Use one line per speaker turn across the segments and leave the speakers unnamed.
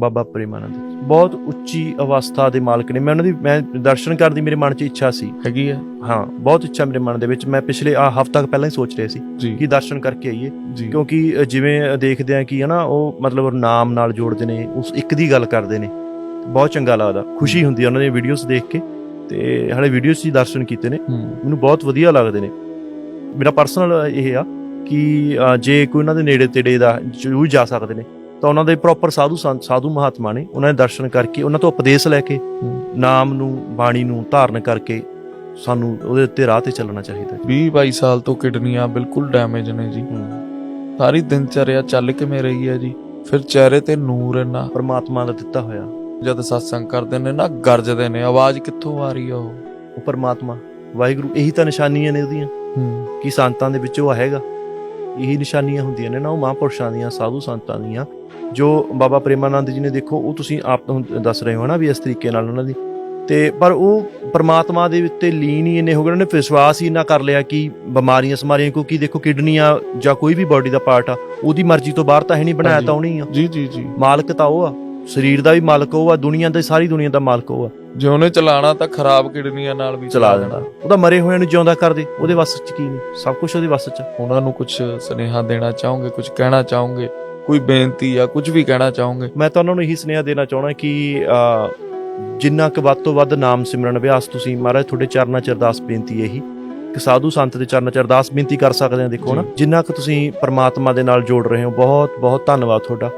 ਬਾਬਾ ਪ੍ਰੇਮਾਨੰਦ। ਬਹੁਤ ਉੱਚੀ ਅਵਸਥਾ ਦੇ ਮਾਲਕ ਨੇ। ਮੈਂ ਉਹਨਾਂ ਦੀ ਮੈਂ ਦਰਸ਼ਨ ਕਰਨ ਦੀ ਮੇਰੇ ਮਨ 'ਚ ਇੱਛਾ ਸੀ।
ਹੈਗੀ ਆ?
ਹਾਂ ਬਹੁਤ ਇੱਛਾ ਮੇਰੇ ਮਨ ਦੇ ਵਿੱਚ। ਮੈਂ ਪਿਛਲੇ ਆ ਹਫ਼ਤਾ ਪਹਿਲਾਂ ਹੀ ਸੋਚ ਰਿਹਾ ਸੀ ਕਿ ਦਰਸ਼ਨ ਕਰਕੇ ਆਈਏ। ਕਿਉਂਕਿ ਜਿਵੇਂ ਦੇਖਦੇ ਆ ਕਿ ਹਨਾ ਉਹ ਮਤਲਬ ਨਾਮ ਨਾਲ ਜੋੜਦੇ ਨੇ ਉਸ ਇੱਕ ਦੀ ਗੱਲ ਕਰਦੇ ਨੇ। ਬਹੁਤ ਚੰਗਾ ਲੱਗਦਾ। ਖੁਸ਼ੀ ਹੁੰਦੀ ਆ ਉਹਨਾਂ ਦੀਆਂ ਵੀਡੀਓਜ਼ ਦੇਖ ਕੇ। ਤੇ ਹਾਲੇ ਵੀਡੀਓਜ਼ 'ਚ ਦਰਸ਼ਨ ਕੀਤੇ ਨੇ। ਮੈਨੂੰ ਬਹੁਤ ਵਧੀਆ ਲੱਗਦੇ ਨੇ। ਮੇਰਾ ਪਰਸਨਲ ਇਹ ਆ ਕਿ ਜੇ ਕੋਈ ਉਹਨਾਂ ਦੇ ਨੇੜੇ ਤੇੜੇ ਦਾ ਜ਼ਰੂਰ ਜਾ ਸਕਦੇ ਨੇ। ਤਾਂ ਉਹਨਾਂ ਦੇ ਪ੍ਰੋਪਰ ਸਾਧੂ ਸੰਤ ਸਾਧੂ ਮਹਾਤਮਾ ਨੇ ਉਹਨਾਂ ਦੇ ਦਰਸ਼ਨ ਕਰਕੇ ਉਹਨਾਂ ਤੋਂ ਉਪਦੇਸ਼ ਲੈ ਕੇ। ਨਾਮ ਨੂੰ ਬਾਣੀ ਨੂੰ ਧਾਰਨ ਕਰਕੇ ਸਾਨੂੰ ਉਹਦੇ ਉੱਤੇ ਰਾਹ ਤੇ ਚੱਲਣਾ ਚਾਹੀਦਾ ਹੈ
20 22 ਸਾਲ ਤੋਂ ਕਿਡਨੀਆਂ ਬਿਲਕੁਲ ਡੈਮੇਜ ਨੇ ਜੀ। ਸਾਰੀ ਦਿਨਚਰਿਆ ਚੱਲ ਕਿਵੇਂ ਰਹੀ ਹੈ ਜੀ? ਫਿਰ ਚਿਹਰੇ ਤੇ ਨੂਰ ਇੰਨਾ
ਪਰਮਾਤਮਾ ਦਾ ਦਿੱਤਾ ਹੋਇਆ।
ਜਦ ਸਤਸੰਗ ਕਰਦੇ ਨੇ ਨਾ ਗਰਜਦੇ ਨੇ। ਆਵਾਜ਼ ਕਿੱਥੋਂ ਆ ਰਹੀ ਆ ਉਹ?
ਉਹ ਪਰਮਾਤਮਾ ਵਾਹਿਗੁਰੂ ਇਹੀ ਤਾਂ ਨਿਸ਼ਾਨੀਆਂ ਨੇ ਉਹਦੀਆਂ ਕਿ ਸੰਤਾਂ ਦੇ ਵਿੱਚ ਉਹ ਹੈਗਾ। ਇਹੀ ਨਿਸ਼ਾਨੀਆਂ ਹੁੰਦੀਆਂ ਨੇ ਨਾ ਉਹ ਮਹਾਂਪੁਰਸ਼ਾਂ ਦੀਆਂ ਸਾਧੂ ਸੰਤਾਂ ਦੀਆਂ ਜੋ ਬਾਬਾ ਪ੍ਰੇਮਾਨੰਦ ਜੀ ਨੇ ਦੇਖੋ ਉਹ ਤੁਸੀਂ ਆਪ ਦੱਸ ਰਹੇ ਹੋ ਨਾ ਵੀ ਇਸ ਤਰੀਕੇ ਨਾਲ ਉਹਨਾਂ ਦੀ। ਤੇ ਪਰ ਉਹ ਪਰਮਾਤਮਾ ਦੇ ਉੱਤੇ ਲੀਨ ਹੀ ਇੰਨੇ ਹੋ ਗਏ ਉਹਨਾਂ ਨੇ ਵਿਸ਼ਵਾਸ ਹੀ ਇੰਨਾ ਕਰ ਲਿਆ ਕਿ ਬਿਮਾਰੀਆਂ ਸਮਾਰੀਆਂ ਕਿਉਂਕਿ ਦੇਖੋ ਕਿਡਨੀਆਂ ਜਾਂ ਕੋਈ ਵੀ ਬਾਡੀ ਦਾ ਪਾਰਟ ਆ ਉਹਦੀ ਮਰਜ਼ੀ ਤੋਂ ਬਾਹਰ ਤਾਂ ਹੈ ਨਹੀਂ ਬਣਾਇਆ। ਤਾਂ ਉਹਨੇ ਹੀ ਆ।
ਜੀ ਜੀ ਜੀ।
ਮਾਲਕ ਤਾਂ ਉਹ ਆ। ਸਰੀਰ ਦਾ ਵੀ ਮਾਲਕ ਉਹ ਆ ਦੁਨੀਆ ਦਾ ਸਾਰੀ ਦੁਨੀਆ ਦਾ ਮਾਲਕ ਉਹ ਆ।
ਜੇ ਉਹਨੇ ਚਲਾਣਾ ਤਾਂ ਖਰਾਬ ਕਿਡਨੀਆਂ ਨਾਲ ਵੀ
ਚਲਾ ਦੇਣਾ ਉਹਦਾ ਮਰੇ ਹੋਇਆਂ ਨੂੰ ਜਿਉਂਦਾ ਕਰਦੇ ਉਹਦੇ ਵੱਸ 'ਚ ਕੀ ਨਹੀਂ? ਸਭ ਕੁਝ ਉਹਦੇ ਵੱਸ 'ਚ।
ਉਹਨਾਂ ਨੂੰ ਕੁਝ ਸੁਨੇਹਾ ਦੇਣਾ ਚਾਹੋਗੇ ਕੁਝ ਕਹਿਣਾ ਚਾਹੋਗੇ? ਕੋਈ ਬੇਨਤੀ ਜਾਂ ਕੁਝ ਵੀ ਕਹਿਣਾ ਚਾਹੋਗੇ?
ਮੈਂ ਤਾਂ ਉਹਨਾਂ ਨੂੰ ਇਹੀ ਸੁਨੇਹਾ ਦੇਣਾ ਚਾਹਣਾ ਕਿ ਅਹ, ਜਿੰਨਾ ਕੁ ਵੱਧ ਤੋਂ ਵੱਧ ਨਾਮ ਸਿਮਰਨ ਅਭਿਆਸ ਤੁਸੀਂ ਮਹਾਰਾਜ ਤੁਹਾਡੇ ਚਰਨਾਂ 'ਚ ਅਰਦਾਸ ਬੇਨਤੀ ਇਹੀ। ਕਿ ਸਾਧੂ ਸੰਤ ਦੇ ਚਰਨਾਂ 'ਚ ਅਰਦਾਸ ਬੇਨਤੀ ਕਰ ਸਕਦੇ ਆ ਦੇਖੋ ਨਾ। ਜਿੰਨਾ ਕੁ ਤੁਸੀਂ ਪਰਮਾਤਮਾ ਦੇ ਨਾਲ ਜੋੜ ਰਹੇ ਹੋ ਬਹੁਤ ਬਹੁਤ ਧੰਨਵਾਦ ਤੁਹਾਡਾ।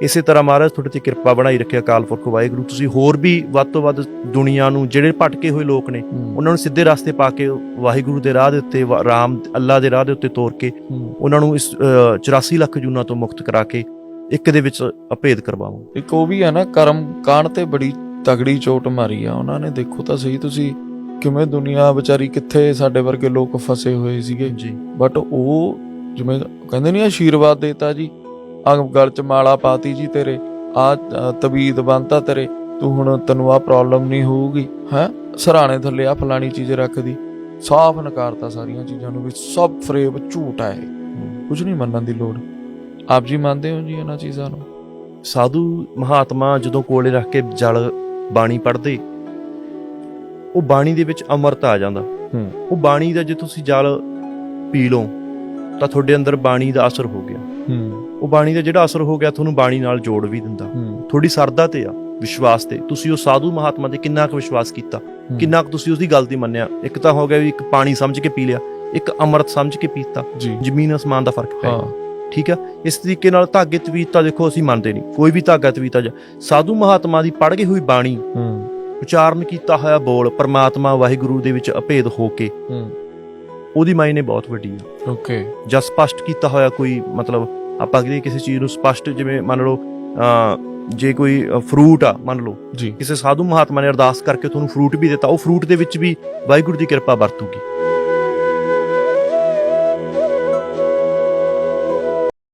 ਇਸੇ ਤਰ੍ਹਾਂ ਮਹਾਰਾਜ ਤੁਹਾਡੇ ਤੇ ਕਿਰਪਾ ਬਣਾਈ ਰੱਖੇ ਅਕਾਲ ਪੁਰਖ ਵਾਹਿਗੁਰੂ। ਤੁਸੀਂ ਹੋਰ ਵੀ ਵੱਧ ਤੋਂ ਵੱਧ ਦੁਨੀਆ ਨੂੰ ਜਿਹੜੇ ਭਟਕੇ ਹੋਏ ਲੋਕ ਨੇ ਉਹਨਾਂ ਨੂੰ ਸਿੱਧੇ ਰਸਤੇ ਪਾ ਕੇ ਵਾਹਿਗੁਰੂ ਦੇ ਰਾਹ ਦੇ ਉੱਤੇ ਰਾਮ ਅੱਲਾ ਦੇ ਰਾਹ ਦੇ ਉੱਤੇ ਤੋਰ ਕੇ। ਉਹਨਾਂ ਨੂੰ ਇਸ ਅਹ, 84 ਲੱਖ ਜੂਨਾਂ ਤੋਂ ਮੁਕਤ ਕਰਾ ਕੇ ਇੱਕ ਦੇ ਵਿੱਚ ਅਭੇਦ ਕਰਵਾਵਾਂ।
ਇੱਕ ਉਹ ਵੀ ਹੈ ਨਾ ਕਰਮ ਕਾਂਡ ਤੇ ਬੜੀ ਤਗੜੀ ਚੋਟ ਮਾਰੀ ਆ ਉਹਨਾਂ ਨੇ। ਦੇਖੋ ਤਾਂ ਸਹੀ ਤੁਸੀਂ ਕਿਵੇਂ ਦੁਨੀਆ ਵਿਚਾਰੀ ਕਿੱਥੇ ਸਾਡੇ ਵਰਗੇ ਲੋਕ ਫਸੇ ਹੋਏ ਸੀਗੇ।
ਜੀ।
ਬਟ ਉਹ ਜਿਵੇਂ ਕਹਿੰਦੇ ਨਹੀਂ ਆਸ਼ੀਰਵਾਦ ਦੇਤਾ ਜੀ ਆ ਗਲ ਚ ਮਾਲਾ ਪਾਤੀ ਜੀ ਤੇਰੇ। ਆ ਤਬੀਦ ਬੰਤਾ ਤੇਰੇ। ਤੂੰ ਹੁਣ ਤੈਨੂੰ ਆ ਪ੍ਰੋਬਲਮ ਨਹੀਂ ਹੋਊਗੀ ਹੈ? ਸਰਾਣੇ ਥੱਲੇ ਆ ਫਲਾਣੀ ਚੀਜ਼ ਰੱਖਦੀ। ਸਾਫ਼ ਨਕਾਰਤਾ ਸਾਰੀਆਂ ਚੀਜ਼ਾਂ ਨੂੰ ਵੀ ਸਭ ਫਰੇਬ ਝੂਠ ਹੈ ਕੁਝ ਨਹੀਂ ਮੰਨਣ ਦੀ ਲੋੜ। ਆਪ ਜੀ ਮੰਨਦੇ ਹੋ ਜੀ ਇਹਨਾਂ ਚੀਜ਼ਾਂ ਨੂੰ?
ਸਾਧੂ ਮਹਾਤਮਾ ਜਦੋਂ ਕੋਲੇ ਰੱਖ ਕੇ ਜਲ ਬਾਣੀ ਪੜ੍ਹਦੇ ਉਹ ਬਾਣੀ ਦੇ ਵਿੱਚ ਅਮਰਤ ਆ ਜਾਂਦਾ। ਉਹ ਬਾਣੀ ਦਾ ਜੇ ਤੁਸੀਂ ਜਲ ਪੀ ਲਓ ਤਾਂ ਤੁਹਾਡੇ ਅੰਦਰ ਬਾਣੀ ਦਾ ਅਸਰ ਹੋ ਗਿਆ। ਉਹ ਬਾਣੀ ਦਾ ਜਿਹੜਾ ਅਸਰ ਹੋ ਗਿਆ ਤੁਹਾਨੂੰ ਬਾਣੀ ਨਾਲ ਜੋੜ ਵੀ ਦਿੰਦਾ। ਤੁਹਾਡੀ ਸਰਦਾ ਤੇ ਆ ਵਿਸ਼ਵਾਸ ਤੇ। ਤੁਸੀਂ ਉਹ ਸਾਧੂ ਮਹਾਤਮਾ ਤੇ ਕਿੰਨਾ ਕੁ ਵਿਸ਼ਵਾਸ ਕੀਤਾ? ਕਿੰਨਾ ਕੁ ਤੁਸੀਂ ਉਸਦੀ ਗੱਲ ਦੀ ਮੰਨਿਆ? ਇੱਕ ਤਾਂ ਹੋ ਗਿਆ ਵੀ ਇੱਕ ਪਾਣੀ ਸਮਝ ਕੇ ਪੀ ਲਿਆ ਇੱਕ ਅਮਰਤ ਸਮਝ ਕੇ ਪੀਤਾ। ਜ਼ਮੀਨ ਅਸਮਾਨ ਦਾ ਫ਼ਰਕ ਪੈ ਗਿਆ। ਠੀਕ ਆ? ਇਸ ਤਰੀਕੇ ਨਾਲ ਧਾਗੇ ਤਵੀਤਾ ਦੇਖੋ ਅਸੀਂ ਮੰਨਦੇ ਨਹੀਂ। ਕੋਈ ਵੀ ਧਾਗਾ ਤਵੀਤਾ ਜਾਂ। ਸਾਧੂ ਮਹਾਤਮਾ ਦੀ ਪੜ੍ਹ ਗਈ ਹੋਈ ਬਾਣੀ ਉਚਾਰਨ ਕੀਤਾ ਹੋਇਆ ਬੋਲ ਪਰਮਾਤਮਾ ਵਾਹਿਗੁਰੂ ਦੇ ਵਿੱਚ ਅਭੇਦ ਹੋ ਕੇ ਉਹਦੀ ਮਾਇਨੇ ਬਹੁਤ ਵੱਡੀ ਆ।
ਓਕੇ।
ਜਾਂ ਸਪਸ਼ਟ ਕੀਤਾ ਹੋਇਆ ਕੋਈ ਮਤਲਬ ਆਪਾਂ ਕਿਤੇ ਕਿਸੇ ਚੀਜ਼ ਨੂੰ ਸਪਸ਼ਟ ਜਿਵੇਂ ਮੰਨ ਲਓ ਜੇ ਕੋਈ ਫਰੂਟ ਆ ਮੰਨ ਲਓ
ਜੀ।
ਕਿਸੇ ਸਾਧੂ ਮਹਾਤਮਾ ਨੇ ਅਰਦਾਸ ਕਰਕੇ ਤੁਹਾਨੂੰ ਫਰੂਟ ਵੀ ਦਿੱਤਾ ਉਹ ਫਰੂਟ ਦੇ ਵਿੱਚ ਵੀ ਵਾਹਿਗੁਰੂ ਦੀ ਕਿਰਪਾ ਵਰਤੂਗੀ।